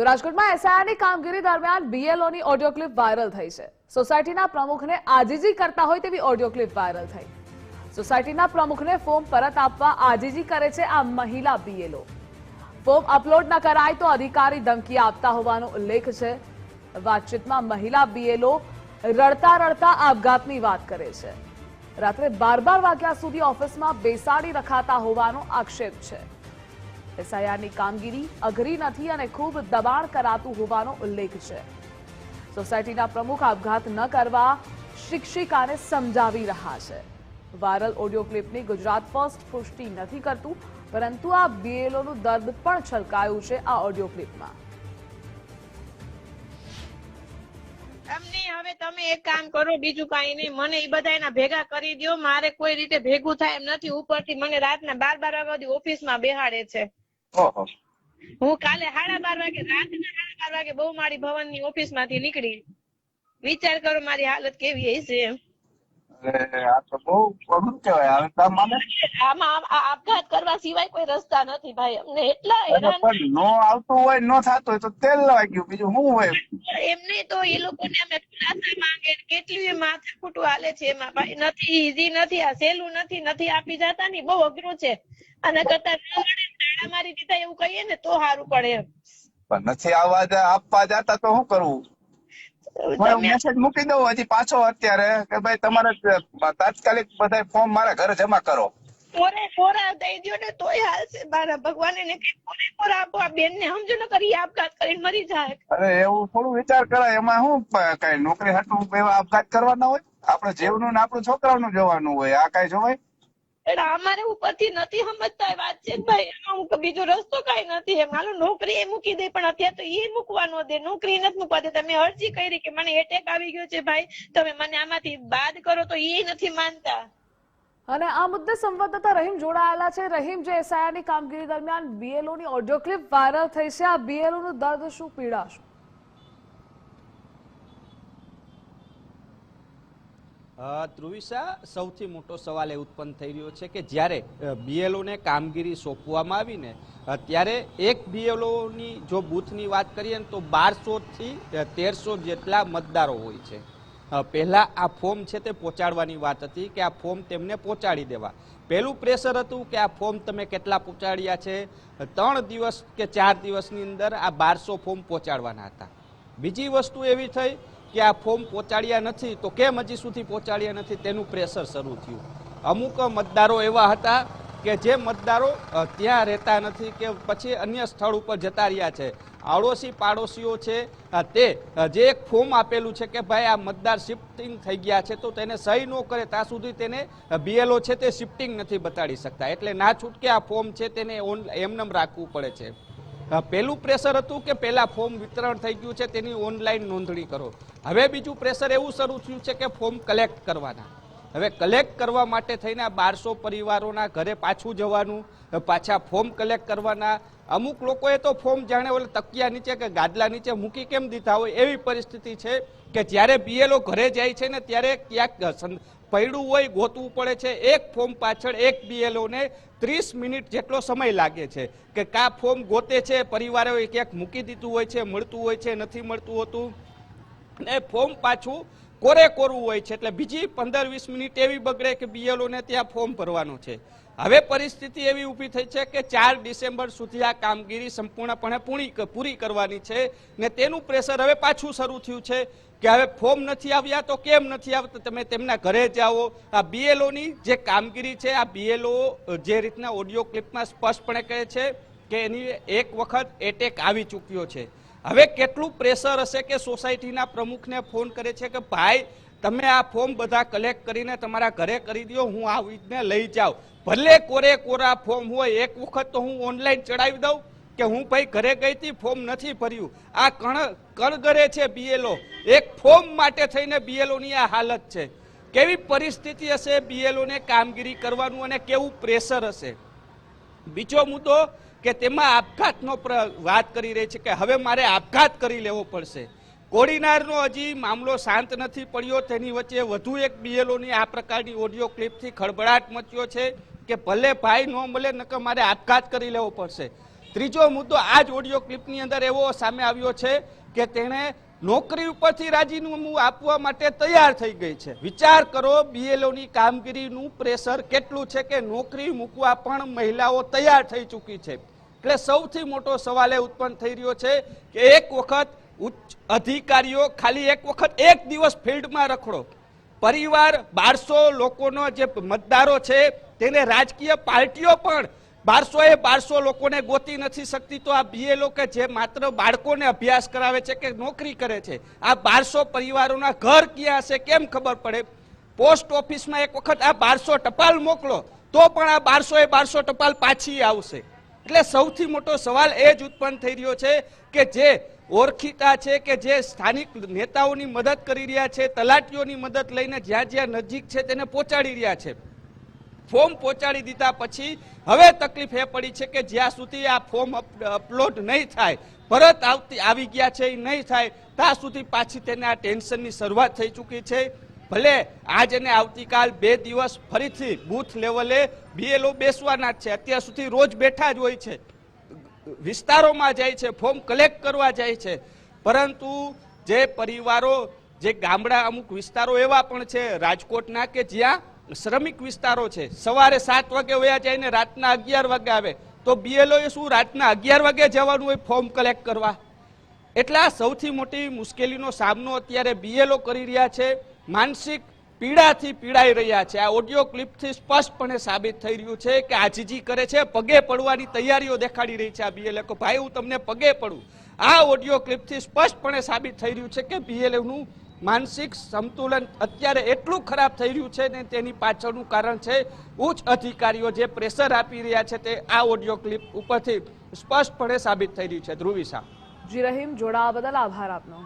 તો રાજકોટમાં એસઆઈઆરની કામગીરી દરમિયાન બીએલઓની ઓડિયો ક્લિપ વાયરલ થઈ છે. સોસાયટીના પ્રમુખને આજીજી કરતા હોય તેવી ઓડિયો ક્લિપ વાયરલ થઈ. સોસાયટીના પ્રમુખને ફોર્મ પરત આપવા આજીજી કરે છે આ મહિલા બીએલઓ ફોર્મ અપલોડ ન કરાય તો અધિકારી ધમકી આપતા હોવાનો ઉલ્લેખ છે. વાતચીતમાં મહિલા બીએલઓ રડતા રડતા આપઘાતની વાત કરે છે. રાત્રે બાર બાર વાગ્યા સુધી ઓફિસમાં બેસાડી રખાતા હોવાનો આક્ષેપ છે. એસઆઈઆરની કામગીરી અઘરી નથી અને ખૂબ દબાણ કરાતું હોવાનો ઉલ્લેખ છે. સોસાયટીના પ્રમુખ આપઘાત ન કરવા શિક્ષિકાને સમજાવી રહ્યા છે. વાયરલ ઓડિયો ક્લિપની ગુજરાત ફર્સ્ટ પુષ્ટિ નથી કરતું, પરંતુ આ બીએલઓનું દર્દ પણ છલકાયું છે આ ઓડિયો ક્લિપમાં. એમ નહીં હવે તમે એક કામ કરો, બીજું કાંઈ નહીં. મને એ બધા એના ભેગા કરી દ્યો. મારે કોઈ રીતે ભેગું થાય એમ નથી. ઉપરથી મને રાતના બાર બાર વાગ્યા સુધી ઓફિસમાં બેહાડે છે. ઓહો. હું કાલે સાડા બાર વાગે રાતના સાડા બાર વાગે બહુ મારી ભવનની ઓફિસમાંથી નીકળી. વિચાર કરો મારી હાલત કેવી હશે એમ. આપઘાત કરવા સિવાય કોઈ રસ્તા નથી ભાઈ. અમને એટલા હેરાન નો આવતું હોય નો થતું હોય તો તેલ વાગ્યું બીજું શું હોય? એમને તો એ લોકોને અમે ખુલાસા માંગે ને કેટલી માથાકૂટું હાલે છે એમાં ભાઈ. નથી ઈઝી નથી આ સહેલું નથી નથી આપી જતા ની બહુ અઘરું છે. આના કરતા ન ને તાળા મારી દીધા એવું કહીએ ને તો સારું પડે એમ. પણ નથી આવવા આપવા જતા તો શું કરવું મેસેજ મૂકી દઉં હજી પાછો અત્યારે કે ભાઈ તમારે તાત્કાલિક બધા ફોર્મ મારા ઘરે જમા કરો. પોરે પોરા દઈ દો ને તોય હાલશે. મારા ભગવાને ને પોરે પોરા આપો આ બેન ને સમજો ને કરી આપઘાત કરીને મરી જાય. અરે એવું થોડું વિચાર કરાય. એમાં શું કઈ નોકરી હટું એવા આપઘાત કરવાના હોય? આપણે જેવનું ને આપણું છોકરાનું જોવાનું હોય. આ કઈ જોવાય? એટલે અમારે ઉપરથી નથી સમજતા વાતચીત ભાઈ એમાં બીજો રસ્તો કઈ નથી. એમ હાલો, નોકરી એ મૂકી દે, પણ અત્યારે તો એ મૂકવા ન દે, નોકરી નથી મૂકવા દે તમે અરજી કરી કે મને એટેક આવી ગયો છે ભાઈ, તમે મને આમાંથી બાદ કરો તો એ નથી માનતા. અને આ મુદ્દે સંવાદદાતા રહીમ જોડાયેલા છે. રહીમ, જે એસઆઈઆરની કામગીરી દરમિયાન બીએલઓની ઓડિયો ક્લિપ વાયરલ થઈ છે. આ બીએલઓનું દર્દ શું પીડા શું ધ્રુવિશા, સૌથી મોટો સવાલ એ ઉત્પન્ન થઈ રહ્યો છે કે જ્યારે બીએલઓને કામગીરી સોંપવામાં આવીને ત્યારે એક બીએલઓની જો બૂથની વાત કરીએ ને તો બારસોથી તેરસો જેટલા મતદારો હોય છે. પહેલાં આ ફોર્મ છે તે પહોંચાડવાની વાત હતી કે આ ફોર્મ તેમને પહોંચાડી દેવા. પહેલું પ્રેશર હતું કે આ ફોર્મ તમે કેટલા પહોંચાડ્યા છે? ત્રણ દિવસ કે ચાર દિવસની અંદર આ બારસો ફોર્મ પહોંચાડવાના હતા. બીજી વસ્તુ એવી થઈ કે આ ફોર્મ પહોંચાડ્યા નથી, તો કેમ હજી સુધી પહોંચાડ્યા નથી? તેનું પ્રેશર શરૂ થયું. અમુક મતદારો એવા હતા કે જે મતદારો ત્યાં રહેતા નથી કે પછી અન્ય સ્થળ ઉપર જતા રહ્યા છે. આડોશી પાડોશીઓ છે તે જે એક ફોર્મ આપેલું છે કે ભાઈ આ મતદાર શિફ્ટિંગ થઈ ગયા છે, તો તેને સહી ન કરે, ત્યાં સુધી તેને બીએલઓ છે તે શિફ્ટિંગ નથી બતાડી શકતા. એટલે ના છૂટકે આ ફોર્મ છે તેને ઓન એમનેમ રાખવું પડે છે. પહેલું પ્રેશર હતું કે પહેલાં ફોર્મ વિતરણ થઈ ગયું છે, તેની ઓનલાઈન નોંધણી કરો. હવે બીજું પ્રેશર એવું શરૂ થયું છે કે ફોર્મ કલેક્ટ કરવાના. હવે કલેક્ટ કરવા માટે થઈને બારસો પરિવારોના ઘરે પાછું જવાનું, પાછા ફોર્મ કલેક્ટ કરવાના અમુક લોકોએ તો ફોર્મ જાણે ઓલે તકિયા નીચે કે ગાદલા નીચે મૂકી કેમ દીધા હોય એવી પરિસ્થિતિ છે કે જ્યારે બીએલઓ ઘરે જાય છે ને ત્યારે ક્યાંક પડ્યું પૈડું હોય, ગોતવું પડે છે, એક ફોર્મ પાછળ એક બીએલઓને ત્રીસ મિનિટ જેટલો સમય લાગે છે કે કા ફોર્મ ગોતે છે પરિવારોએ ક્યાંક મૂકી દીધું હોય છે, મળતું હોય છે, નથી મળતું હોતું. ને ફોર્મ પાછું કોરે કોરવું હોય છે, એટલે બીજી પંદર વીસ મિનિટ એવી બગડે કે બીએલઓને ત્યાં ફોર્મ ભરવાનું છે. હવે પરિસ્થિતિ એવી ઊભી થઈ છે કે ચાર ડિસેમ્બર સુધી આ કામગીરી સંપૂર્ણપણે પૂરી પૂરી કરવાની છે ને તેનું પ્રેશર હવે પાછું શરૂ થયું છે કે હવે ફોર્મ નથી આવ્યા તો કેમ નથી આવતા? તમે તેમના ઘરે જાઓ આ બીએલઓની જે કામગીરી છે, આ બીએલઓ જે રીતના ઓડિયો ક્લિપમાં સ્પષ્ટપણે કહે છે કે એની એક વખત એટેક આવી ચૂક્યો છે. હવે કેટલું પ્રેશર હશે કે સોસાયટીના પ્રમુખને ફોન કરે છે કે ભાઈ તમે આ ફોર્મ બધા કલેક્ટ કરીને તમારા ઘરે કરી દો હું આ વીજને લઈ જાઉં. ભલે કોરે કોરા ફોર્મ હોય, એક વખત તો હું ઓનલાઈન ચડાવી દઉં કે હું ભાઈ ઘરે ગઈ હતી ફોર્મ નથી ભર્યું. આ કણ, કણગરે છે બીએલઓ એક ફોર્મ માટે થઈને બીએલઓની આ હાલત છે. કેવી પરિસ્થિતિ હશે બીએલઓને કામગીરી કરવાનું અને કેવું પ્રેશર હશે? બીજો મુદ્દો કે તેમાં આપઘાતનો વાત કરી રહી છે કે હવે મારે આપઘાત કરી લેવો પડશે. કોડીનારનો હજી મામલો શાંત નથી પડ્યો. તેની વચ્ચે વધુ એક બીએલઓની આ પ્રકારની ઓડિયો ક્લિપથી ખળભળાટ મચ્યો છે કે ભલે ભાઈ ન મળે, નકર મારે આપઘાત કરી લેવો પડશે. ત્રીજો મુદ્દો આ જ ઓડિયો ક્લિપની અંદર એવો સામે આવ્યો છે કે તેણે નોકરી ઉપરથી રાજીનામું આપવા માટે તૈયાર થઈ ગઈ છે. વિચાર કરો, બીએલઓની કામગીરીનું પ્રેશર કેટલું છે કે નોકરી મૂકવા પણ મહિલાઓ તૈયાર થઈ ચૂકી છે. એટલે સૌથી મોટો સવાલ એ ઉત્પન્ન થઈ રહ્યો છે કે એક વખત ઉચ્ચ અધિકારીઓ ખાલી એક વખત એક દિવસ ફિલ્ડમાં રખડો. પરિવાર, બારસો લોકોનો જે મતદારો છે, તેને રાજકીય પાર્ટીઓ પણ બારસો એ બારસો લોકોને ગોતી નથી શકતી. તો આ બીએલઓ કે જે માત્ર બાળકોને અભ્યાસ કરાવે છે કે નોકરી કરે છે, આ બારસો પરિવારોના ઘર ક્યાં હશે કેમ ખબર પડે? પોસ્ટ ઓફિસમાં એક વખત આ બારસો ટપાલ મોકલો, તો પણ આ બારસો એ બારસો ટપાલ પાછી આવશે. એટલે સૌથી મોટો સવાલ એ જ ઉત્પન્ન થઈ રહ્યો છે કે જે ઓળખીતા છે કે જે સ્થાનિક નેતાઓની મદદ કરી રહ્યા છે, તલાટીઓની મદદ લઈને જ્યાં જ્યાં નજીક છે તેને પહોંચાડી રહ્યા છે. ફોર્મ પહોંચાડી દીધા પછી હવે તકલીફ એ પડી છે કે જ્યાં સુધી આ ફોર્મ અપલોડ નહીં થાય, પરત આવતી, આવી ગયા છે એ નહીં થાય, ત્યાં સુધી પાછી તેને આ ટેન્શનની શરૂઆત થઈ ચૂકી છે. ભલે આજ અને આવતીકાલ બે દિવસ ફરીથી બૂથ લેવલે બીએલઓ બેસવાના જ છે, અત્યાર સુધી રોજ બેઠા જ હોય છે. વિસ્તારોમાં જાય છે, ફોર્મ કલેક્ટ કરવા જાય છે. પરંતુ જે પરિવારો, જે ગામડા અમુક વિસ્તારો એવા પણ છે, રાજકોટના કે જ્યાં શ્રમિક વિસ્તારો છે, સવારે સાત વાગે વયા જાય ને રાતના અગિયાર વાગે આવે, તો બીએલઓ શું રાતના અગિયાર વાગે જવાનું હોય ફોર્મ કલેક્ટ કરવા? એટલે સૌથી મોટી મુશ્કેલીનો સામનો અત્યારે બીએલઓ કરી રહ્યા છે. માનસિક પીડાથી પીડાઈ રહ્યા છે. આ ઓડિયો ક્લિપથી સ્પષ્ટપણે સાબિત થઈ રહ્યું છે કે આજીજી કરે છે, પગે પડવાની તૈયારીઓ દેખાડી રહી છે આ બીએલએ કે ભાઈ, હું તમને પગે પડું. આ ઓડિયો ક્લિપથી સ્પષ્ટપણે સાબિત થઈ રહ્યું છે કે બીએલએનું માનસિક સંતુલન અત્યારે એટલું ખરાબ થઈ રહ્યું છે ને તેની પાછળનું કારણ છે ઉચ્ચ અધિકારીઓ જે પ્રેશર આપી રહ્યા છે તે આ ઓડિયો ક્લિપ ઉપરથી સ્પષ્ટપણે સાબિત થઈ રહ્યું છે. ધ્રુવિશા જી રહીમ, જોડાવા બદલ આભાર આપનો.